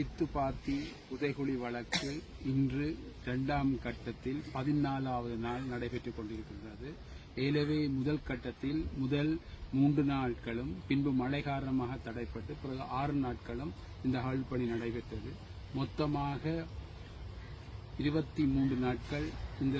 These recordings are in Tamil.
சித்துப்பாத்தி புதைகுழி வழக்கு இன்று இரண்டாம் கட்டத்தில் பதினாலாவது நாள் நடைபெற்றுக் கொண்டிருக்கின்றது. ஏலவே முதல் கட்டத்தில் முதல் மூன்று நாட்களும் பின்பு மழை காரணமாக தடைப்பட்டு பிறகு ஆறு நாட்களும் இந்த அகழ்பணி நடைபெற்றது. மொத்தமாக இருபத்தி மூன்று நாட்கள் இந்த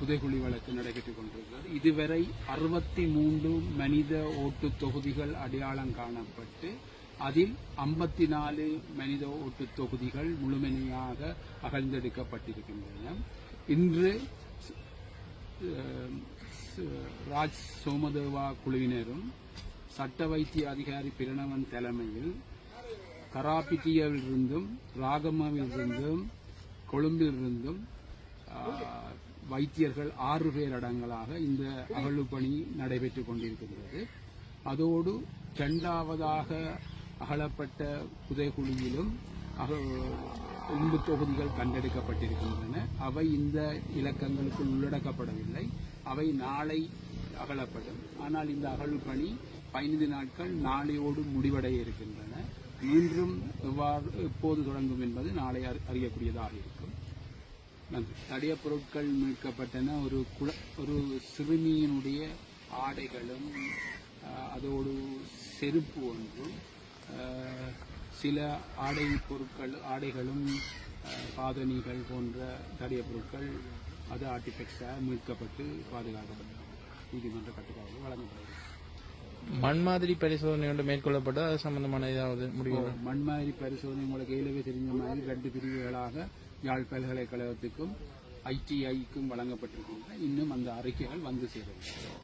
புதைகுழி வழக்கு நடைபெற்றுக் கொண்டிருக்கிறது. இதுவரை அறுபத்தி மூன்று மனித ஓட்டு தொகுதிகள் அடையாளம் காணப்பட்டு அதில் ஐம்பத்தி நாலு மனித ஓட்டு தொகுதிகள் முழுமையாக அகழ்ந்தெடுக்கப்பட்டிருக்கின்றன. இன்று ராஜ் சோமதேவா குழுவினரும் சட்ட வைத்திய அதிகாரி பிரணவன் தலைமையில் கராபிட்டியிலிருந்தும் ராகமாவிலிருந்தும் கொழும்பிலிருந்தும் வைத்தியர்கள் ஆறு பேர் அடங்கலாக இந்த அகழ்வு பணி நடைபெற்றுக் கொண்டிருக்கிறது அதோடு இரண்டாவதாக அகலப்பட்ட புதைகுழியிலும் அக- தொகுதிகள் கண்டெடுக்கப்பட்டிருக்கின்றன. அவை இந்த இலக்கங்களுக்குள் உள்ளடக்கப்படவில்லை. அவை நாளை அகலப்படும். ஆனால் இந்த அகழ்வு பணி பதினைந்து நாட்கள் நாளையோடு முடிவடைய இருக்கின்றன. மீண்டும் எவ்வாறு எப்போது தொடங்கும் என்பது நாளை அறி- அறியக்கூடியதாக இருக்கும். தடைய பொருட்கள் மீட்கப்பட்டன. ஒரு குல ஒரு சிறுமியினுடைய ஆடைகளும் அதோடு செருப்பு ஒன்றும். சில ஆடை பொருட்கள் ஆடைகளும் பாதணிகள் போன்ற தடயப் பொருட்கள் அது ஆர்டிஃபெக்ட்ஸாக மீட்கப்பட்டு பாதுகாக்கப்பட்டன நீதிமன்ற கட்டுப்பாடு வழங்கப்படுகிறது. மண் மாதிரி பரிசோதனை ஒன்று மேற்கொள்ளப்பட்டு அது சம்பந்தமான ஏதாவது முடிவு? மண் மாதிரி பரிசோதனை உங்களுக்கு ஏலவே தெரிஞ்ச மாதிரி ரெண்டு பிரிவுகளாக யாழ் பல்கலைக்கழகத்துக்கும் ஐடிஐக்கும் வழங்கப்பட்டிருக்கின்றன. இன்னும் அந்த அறிக்கைகள் வந்து சேரவில்லை